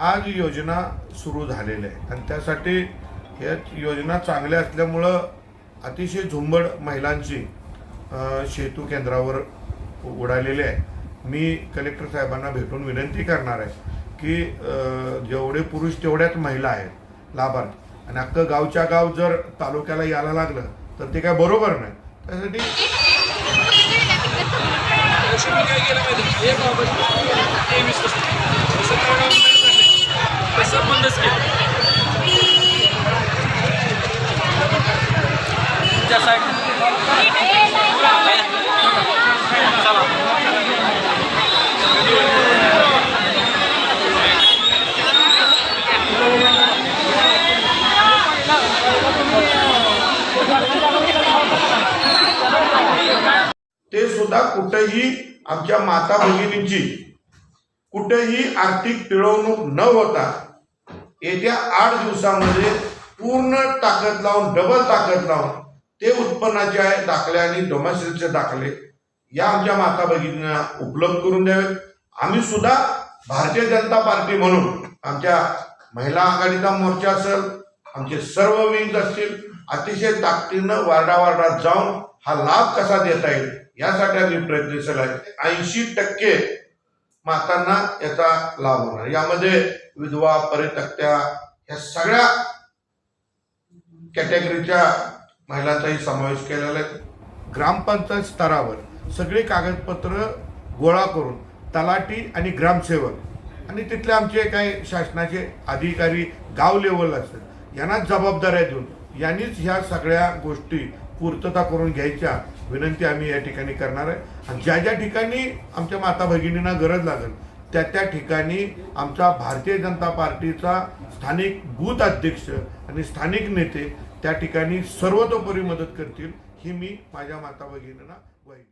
आज योजना सुरू झालेल्या आहे आणि त्यासाठी या योजना चांगल्या असल्यामुळं अतिशय झुंबड महिलांची शेतू केंद्रावर उडालेली आहे. मी कलेक्टर साहेबांना भेटून विनंती करणार आहे की जेवढे पुरुष तेवढ्याच महिला आहेत लाभार्थी. आणि अख्खं गावच्या गाव जर तालुक्याला यायला लागलं तर ते काय बरोबर नाही. त्यासाठी ते सुद्धा कुठेही आमच्या माता भगिनींची कुठेही आर्थिक पिळवणूक न होता येत्या आठ दिवसामध्ये पूर्ण ताकद लावून डबल ताकद लावून ते उत्पन्नाचे आहे दाखले आणि डोमेस्टिकचे दाखले या आमच्या माता भगिनींना उपलब्ध करून द्यावेत. आम्ही सुद्धा भारतीय जनता पार्टी म्हणून आमच्या महिला आघाडीचा मोर्चा असेल आमचे सर्व विंग असतील अतिशय ताकदीनं वार्डावार्डात जाऊन हा लाभ कसा देता येईल? यासाठी आम्ही प्रयत्नशील आहे. ऐंशी टक्के मातांना याचा लाभ होणार. यामध्ये विधवा परितक्त्या या सगळ्या कॅटेगरीच्या महिलांचाही समावेश केलेला आहे. ग्रामपंचायत स्तरावर सगळी कागदपत्र गोळा करून तलाठी आणि ग्रामसेवक आणि तिथले आमचे काही शासनाचे अधिकारी गाव लेवल असतात. यांना जबाबदाऱ्या देऊन यांनीच ह्या सगळ्या गोष्टी पूर्तता करून घ्यायच्या विनंती आम्ही या ठिकाणी करणार आहे. आणि ज्या ज्या ठिकाणी आमच्या माता भगिनींना गरज लागेल त्या त्या ठिकाणी आमचा भारतीय जनता पार्टीचा स्थानिक बूथ अध्यक्ष आणि स्थानिक नेते त्या ठिकाणी सर्वतोपरी मदत करतील ही मी माझ्या माता भगिनींना ग्वाही